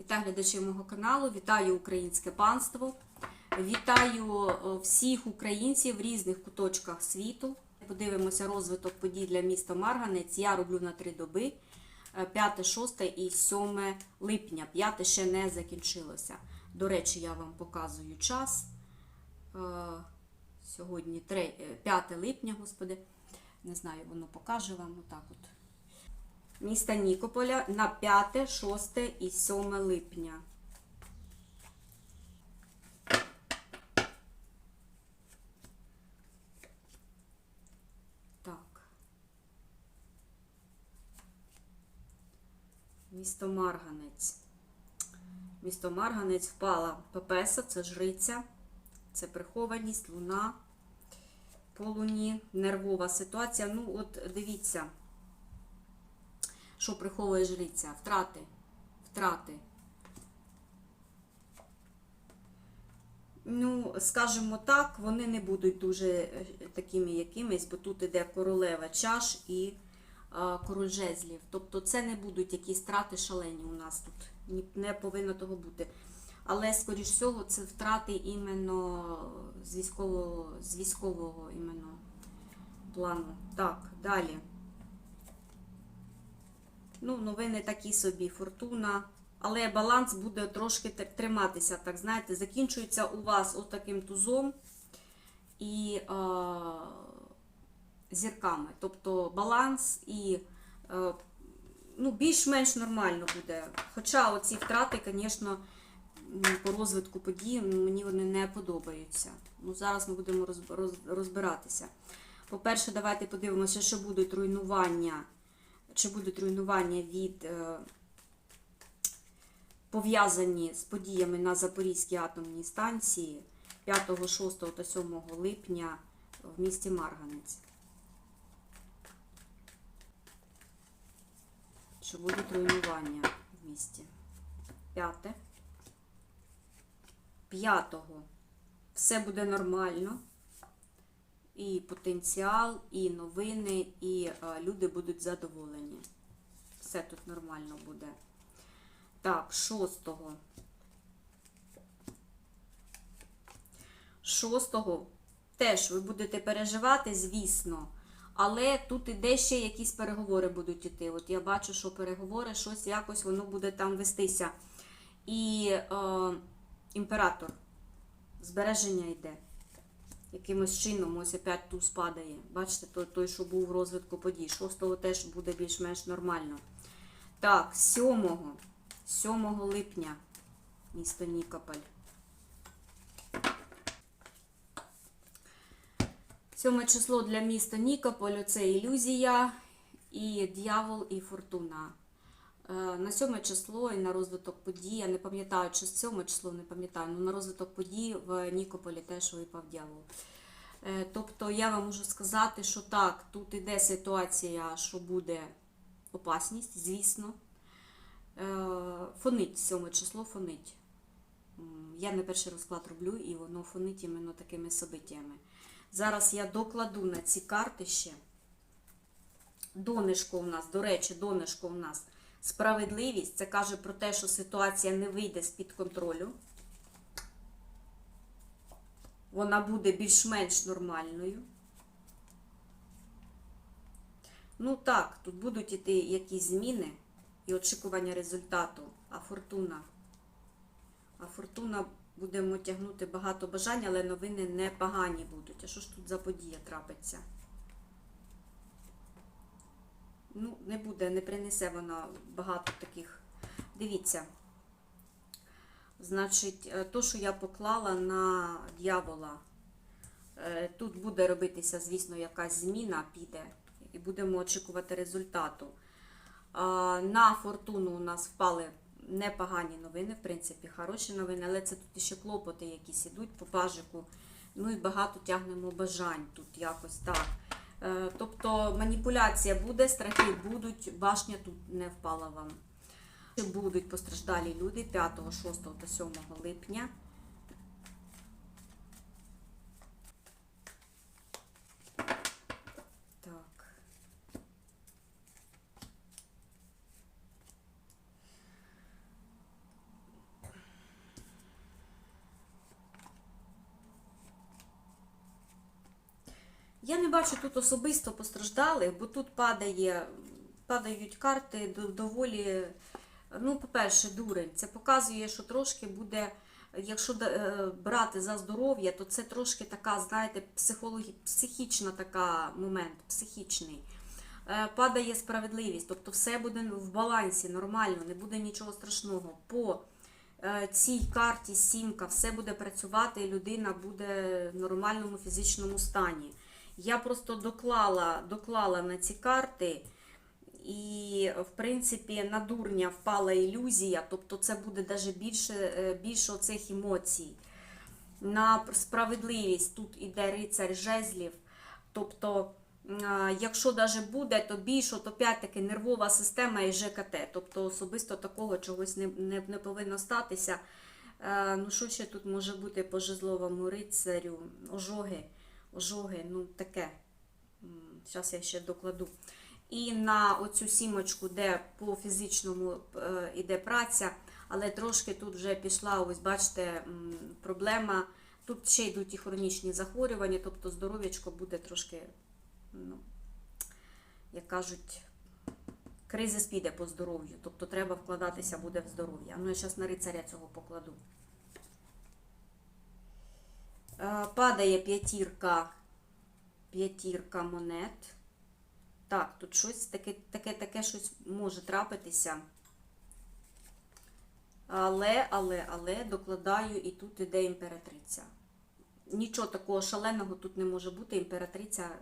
Вітаю глядачів мого каналу, вітаю українське панство, вітаю е, всіх українців в різних куточках світу. Подивимося розвиток подій для міста Марганець. Я роблю на три доби: е, 5, 6 і 7 липня. 5 ще не закінчилося. До речі, я вам показую час. Е, Сьогодні 3, е, 5 липня, господи. Не знаю, воно покаже вам отак от міста Нікополя на 5, 6 і 7 липня. Так. Місто Марганець. Місто Марганець впала Пепеса, це жриця, це прихованість, луна, по луні, нервова ситуація. Ну, от дивіться що приховує жриця? Втрати. Втрати. Ну, скажімо так, вони не будуть дуже е, такими якимись, бо тут іде королева чаш і а, король жезлів. Тобто це не будуть якісь втрати шалені у нас тут. Не повинно того бути. Але, скоріш всього, це втрати іменно з військового, з військового іменно плану. Так, далі. Ну, новини такі собі, фортуна. Але баланс буде трошки триматися, так знаєте, закінчується у вас отаким тузом і е, зірками. Тобто баланс і е, ну, більш-менш нормально буде. Хоча оці втрати, звісно, по розвитку подій ну, мені вони не подобаються. Ну, зараз ми будемо роз- роз- розбиратися. По-перше, давайте подивимося, що будуть руйнування чи будуть руйнування від е, пов'язані з подіями на Запорізькій атомній станції 5, 6 та 7 липня в місті Марганець. Чи будуть руйнування в місті? П'яте. П'ятого. Все буде нормально і потенціал, і новини, і е, люди будуть задоволені. Все тут нормально буде. Так, шостого. Шостого теж ви будете переживати, звісно. Але тут іде ще якісь переговори будуть іти. От я бачу, що переговори, щось якось воно буде там вестися. І е, імператор, збереження йде якимось чином ось опять туз падає. Бачите, той, той, що був в розвитку подій. Шостого теж буде більш-менш нормально. Так, 7, 7 липня місто Нікополь. Сьоме число для міста Нікополю це ілюзія, і дьявол, і фортуна. Е, На сьоме число і на розвиток подій, я не пам'ятаю, чи з сьоме число не пам'ятаю, але на розвиток подій в Нікополі теж випав дьявол. Е, Тобто я вам можу сказати, що так, тут іде ситуація, що буде опасність, звісно. Е, Фонить сьоме число, фонить. Я не перший розклад роблю, і воно фонить іменно такими собиттями. Зараз я докладу на ці карти ще. Донишко у нас, до речі, донишко у нас справедливість. Це каже про те, що ситуація не вийде з-під контролю. Вона буде більш-менш нормальною. Ну так, тут будуть іти якісь зміни і очікування результату. А фортуна. А фортуна будемо тягнути багато бажань, але новини не погані будуть. А що ж тут за подія трапиться? Ну, не буде, не принесе вона багато таких. Дивіться. Значить, е, то, що я поклала на дьявола, е, тут буде робитися, звісно, якась зміна піде, і будемо очікувати результату. На фортуну у нас впали непогані новини, в принципі, хороші новини, але це тут ще клопоти якісь ідуть по пажику. Ну і багато тягнемо бажань тут якось так. Е, Тобто маніпуляція буде, страхи будуть, башня тут не впала вам. Будуть постраждалі люди 5, 6 та 7 липня. Так. Я не бачу тут особисто постраждалих, бо тут падає, падають карти доволі. Ну, по-перше, дурень. Це показує, що трошки буде, якщо е, брати за здоров'я, то це трошки така, знаєте, психічна така момент, психічний. Е, Падає справедливість, тобто все буде в балансі, нормально, не буде нічого страшного. По е, цій карті сімка все буде працювати, і людина буде в нормальному фізичному стані. Я просто доклала, доклала на ці карти, і, в принципі, на дурня впала ілюзія, тобто це буде навіть більше, е, більше оцих емоцій. На справедливість тут іде рицарь жезлів. Тобто, якщо навіть буде, то більше, то опять-таки нервова система і ЖКТ. Тобто особисто такого чогось не, не, не повинно статися. Е, Ну, що ще тут може бути по жезловому рицарю? Ожоги. Ожоги, ну таке. Зараз я ще докладу. І на оцю сімочку, де по фізичному е, іде праця, але трошки тут вже пішла, ось бачите, проблема. Тут ще йдуть і хронічні захворювання, тобто здоров'ячко буде трошки, ну, як кажуть, кризис піде по здоров'ю. Тобто треба вкладатися буде в здоров'я. Ну, я зараз на рицаря цього покладу. Е, Падає п'ятірка, п'ятірка монет. Так, тут щось таке, таке, таке щось може трапитися. Але, але, але докладаю, і тут іде імператриця. Нічого такого шаленого тут не може бути, імператриця е,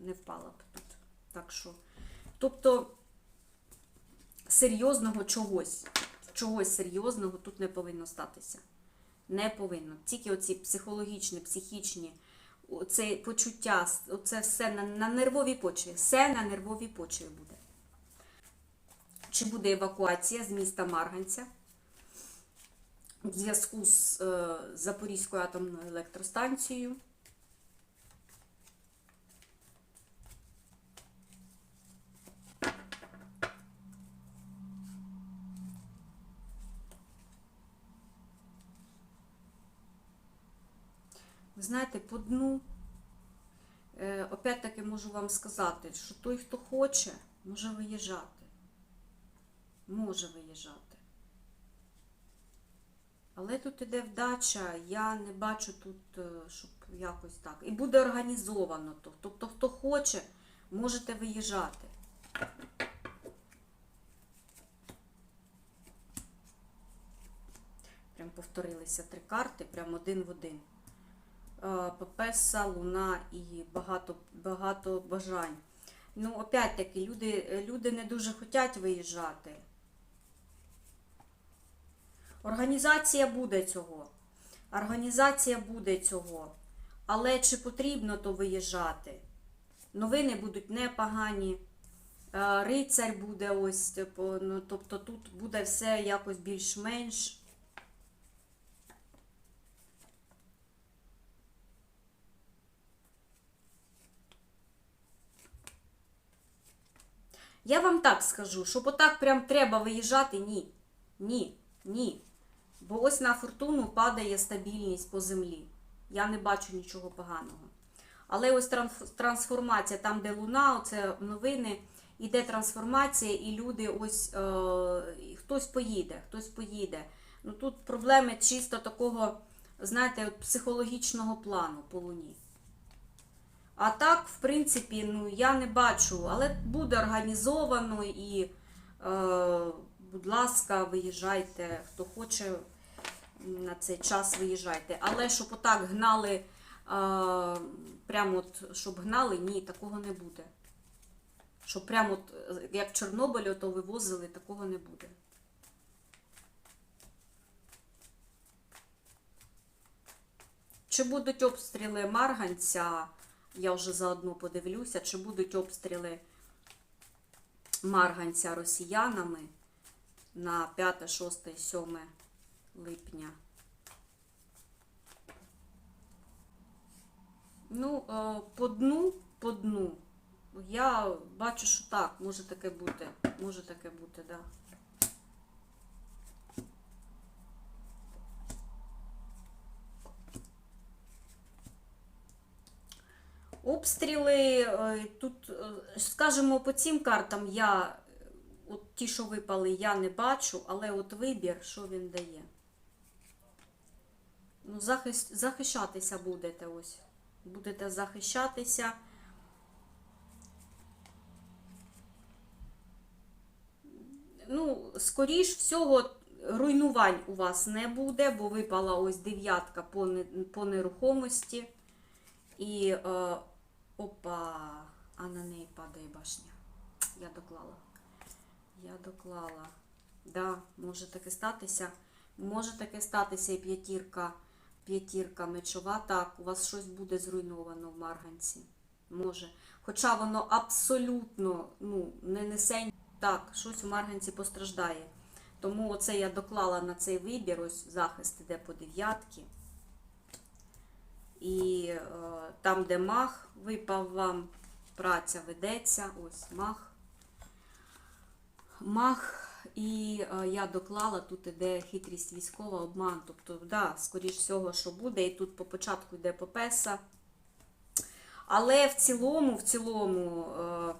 не впала б тут. Так що, тобто, серйозного чогось, чогось серйозного тут не повинно статися. Не повинно. Тільки оці психологічні, психічні, це почуття, це все на, на нервовій почві. Все на нервовій почві буде. Чи буде евакуація з міста Марганця у зв'язку з е, Запорізькою атомною електростанцією? Знаєте, по дну, е, опять-таки можу вам сказати, що той, хто хоче, може виїжджати. Може виїжджати. Але тут іде вдача, я не бачу тут, е, щоб якось так. І буде організовано то. Тобто, хто хоче, можете виїжджати. Прям повторилися три карти, прям один в один. Е, Пепеса, Луна і багато, багато бажань. Ну, опять-таки, люди, люди не дуже хочуть виїжджати. Організація буде цього. Організація буде цього. Але чи потрібно то виїжджати? Новини будуть непогані. Е, Рицарь буде ось, типу, ну, тобто тут буде все якось більш-менш. Я вам так скажу, щоб отак прям треба виїжджати, ні. Ні, ні. Бо ось на фортуну падає стабільність по землі. Я не бачу нічого поганого. Але ось трансформація, там, де луна, оце новини, іде трансформація, і люди ось е, хтось поїде, хтось поїде. Ну тут проблеми чисто такого, знаєте, психологічного плану по луні. А так, в принципі, ну я не бачу, але буде організовано і, е, будь ласка, виїжджайте, хто хоче на цей час виїжджайте. Але щоб отак гнали, е, прямо от, щоб гнали, ні, такого не буде. Щоб прямо от, е, як в Чорнобилі, то вивозили, такого не буде. Чи будуть обстріли Марганця? Я вже заодно подивлюся, чи будуть обстріли Марганця росіянами на 5, 6, 7 липня. Ну, е, по дну, по дну. Я бачу, що так, може таке бути. Може таке бути, так. Да. Обстріли е, тут, е, скажімо, по цим картам я, е, от ті, що випали, я не бачу, але от вибір, що він дає. Ну, захист, захищатися будете ось. Будете захищатися. Ну, скоріш всього, руйнувань у вас не буде, бо випала ось дев'ятка по, не- по нерухомості. І опа, а на неї падає башня. Я доклала. Я доклала. Да, може таке статися. Може таке статися і п'ятірка, п'ятірка мечова. Так, у вас щось буде зруйновано в Марганці. Може. Хоча воно абсолютно ну, не несе. Так, щось у Марганці постраждає. Тому оце я доклала на цей вибір, ось захист іде по дев'ятки. І е, там, де мах випав вам, праця ведеться, ось мах. Мах, і е, я доклала, тут іде хитрість військова, обман. Тобто, да, скоріш всього, що буде, і тут по початку йде попеса. Але в цілому, в цілому, е,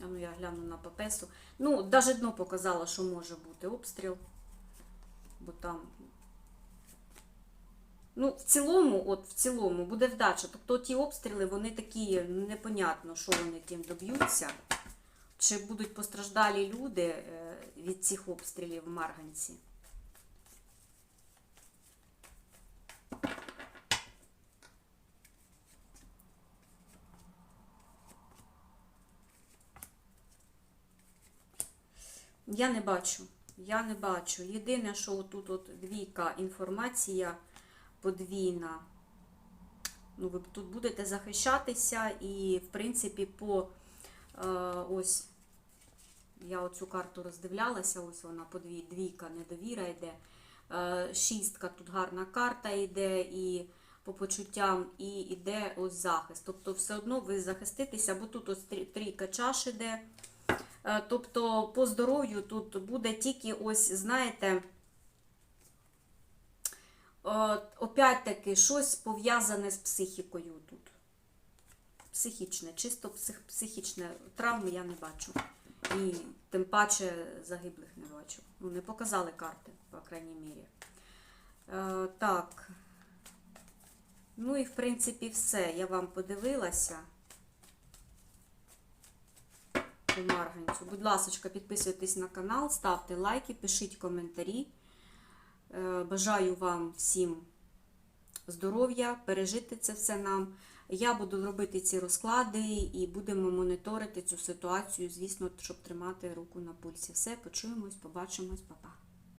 а ну я гляну на попесу. Ну, навіть дно показало, що може бути обстріл. Бо там Ну, в цілому, от в цілому буде вдача. Тобто ті обстріли, вони такі непонятно, що вони тим доб'ються. Чи будуть постраждалі люди е, від цих обстрілів в Марганці? Я не бачу. Я не бачу. Єдине, що тут от двійка інформація подвійна. Ну, ви тут будете захищатися, і, в принципі, по е, ось я оцю карту роздивлялася, ось вона подвій, двійка недовіра йде. Е, шістка тут гарна карта йде, і по почуттям, і йде ось захист. Тобто, все одно ви захиститеся, бо тут ось трі- трійка чаш іде. Е, Тобто, по здоров'ю тут буде тільки ось, знаєте, опять-таки, щось пов'язане з психікою тут. Психічне, чисто псих, психічне. Травми я не бачу. І тим паче загиблих не бачу. Ну, не показали карти, по крайній мірі. Е, так. Ну і в принципі все. Я вам подивилася. По Марганцю. Будь ласка, підписуйтесь на канал, ставте лайки, пишіть коментарі. Е, Бажаю вам всім здоров'я, пережити це все нам. Я буду робити ці розклади і будемо моніторити цю ситуацію, звісно, щоб тримати руку на пульсі. Все, почуємось, побачимось, па-па.